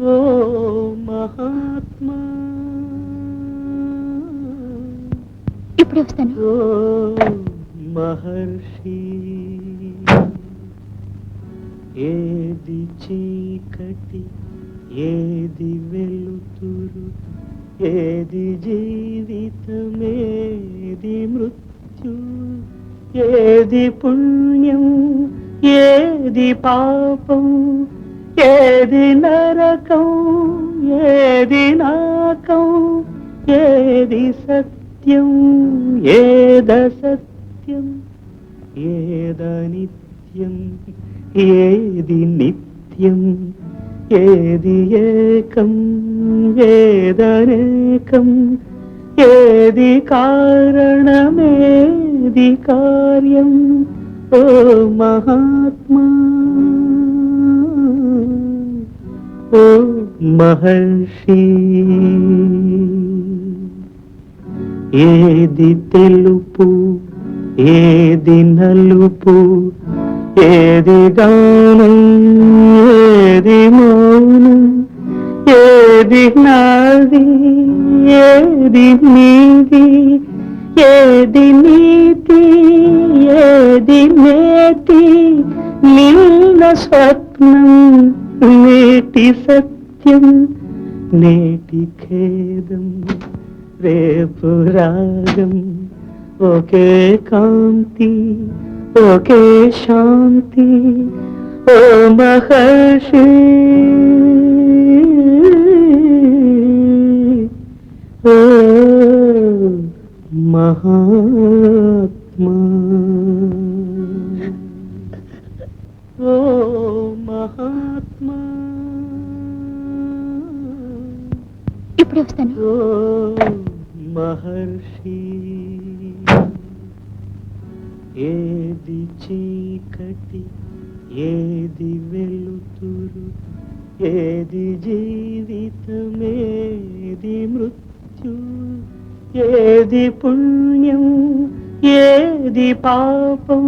ఓ మహాత్మా. ఇప్పుడే వస్తాను. ఓ మహర్షి. ఏది చీకటి ఏది వెలుతురు ఏది జీవితమేది మృత్యు ఏది పుణ్యం ఏది పాపం ఏది నరకం ఏది నాకం ఏది సత్యం ఏద సత్యం ఏద నిత్యం ఏది నిత్యం ఏది ఏకం ఏదనేకం ఏది కారణమేది కార్యం ఓ మహాత్మా మహర్షి. ఏది తెలుపు ఏది నలుపు ఏది గానం ఏది మౌనం ఏది నాది ఏది నీది ఏది నీతి ఏది నేతి నిన్న స్వప్నం నేటి సత్ సత్యం నేటి ఖేదం రేపు రాగం ఒకే కాంతి ఒకే శాంతి ఓ మహర్షి ఓ మహాత్మా ఓ ఇప్పుడే వస్తాను? మహర్షి ఏది చీకటి ఏది వెలుతురు ఏది జీవితం ఏది మృత్యు ఏది పుణ్యం ఏది పాపం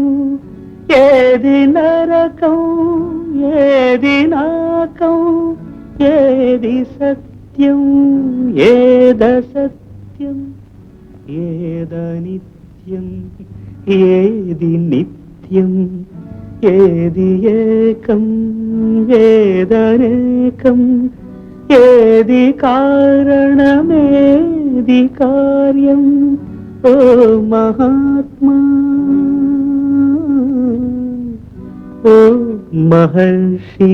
ఏది నరకం ఏది నాకం ఏది సత్ నిత్యం ఏద సత్యం ఏద నిత్యం ఏది నిత్యం ఏది ఏకం ఏదనేకం ఏది కారణమేది కార్యం ఓ మహాత్మా ఓ మహర్షి.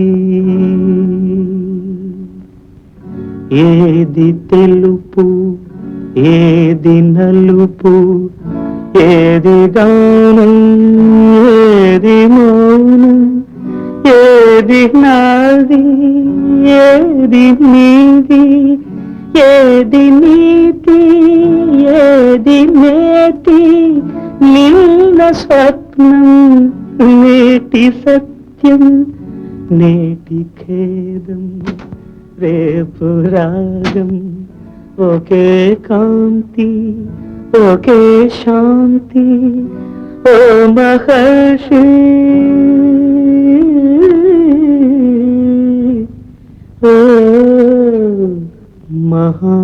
ఏది తెలుపు ఏది నలుపు ఏది గౌనం ఏది మౌనం ఏది నాది ఏది నీది ఏది నీతి ఏది నేతి నిన్న స్వప్నం నేటి సత్యం నేటి ఖేదం. రేపు రాగం ఒకే కాంతి ఒకే శాంతి ఓ మహర్షి ఓ మహా